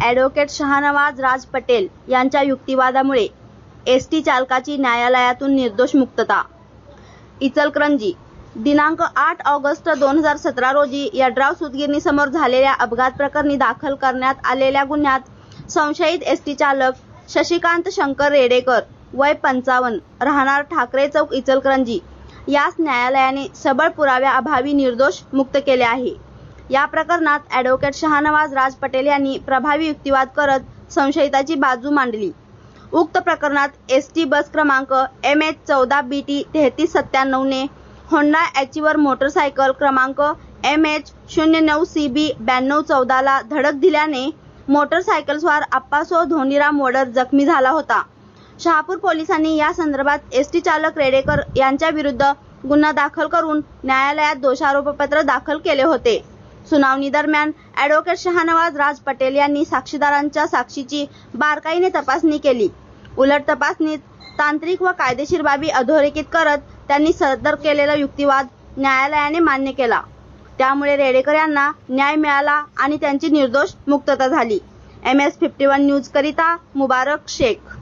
Advocate Shahnawaz राज पटेल यांच्या युक्तिवादामुळे S T चालकाची न्यायालयातून निर्दोष मुक्तता. इचलकरंजी दिनांक आठ ऑगस्ट दोन हजार सतरा रोजी यड्राव सुतगिरणीसमोर झालेल्या अपघात प्रकरणी दाखल करण्यात आलेल्या गुन्ह्यात संशयित एस टी चालक शशिकांत शंकर रेडेकर वय पंचावन्न राहणार ठाकरे चौक इचलकरंजी यास न्यायालयाने सबळ पुराव्याअभावी निर्दोष मुक्त केले आहे. या प्रकरणात ॲडव्होकेट शहानवाज राज पटेल यांनी प्रभावी युक्तिवाद करत संशयिताची बाजू मांडली. उक्त प्रकरणात एस टी बस क्रमांक एम एच चौदा बी टी तेहतीस सत्त्याण्णवने होंडा ॲचीवर मोटरसायकल क्रमांक एम एच शून्य नऊ सी बी ब्याण्णव चौदाला धडक दिल्याने मोटरसायकलस्वार अप्पासो धोनीराम वडर जखमी झाला होता. शहापूर पोलिसांनी या संदर्भात एसटी चालक रेडेकर यांच्या विरुद्ध गुन्हा दाखल करून न्यायालयात दोषारोपपत्र दाखल केले होते. सुनावणी दरम्यान ॲडव्होकेट शहानवाज राज पटेल यांनी साक्षीदारांच्या साक्षीची बारकाईने तपासणी केली. उलट तपासणीत तांत्रिक व कायदेशीर बाबी अधोरेखित करत त्यांनी सदर केलेला युक्तिवाद न्यायालयाने मान्य केला. त्यामुळे रेडेकर यांना न्याय मिळाला आणि त्यांची निर्दोष मुक्तता झाली. M S fifty one news करिता मुबारक शेख.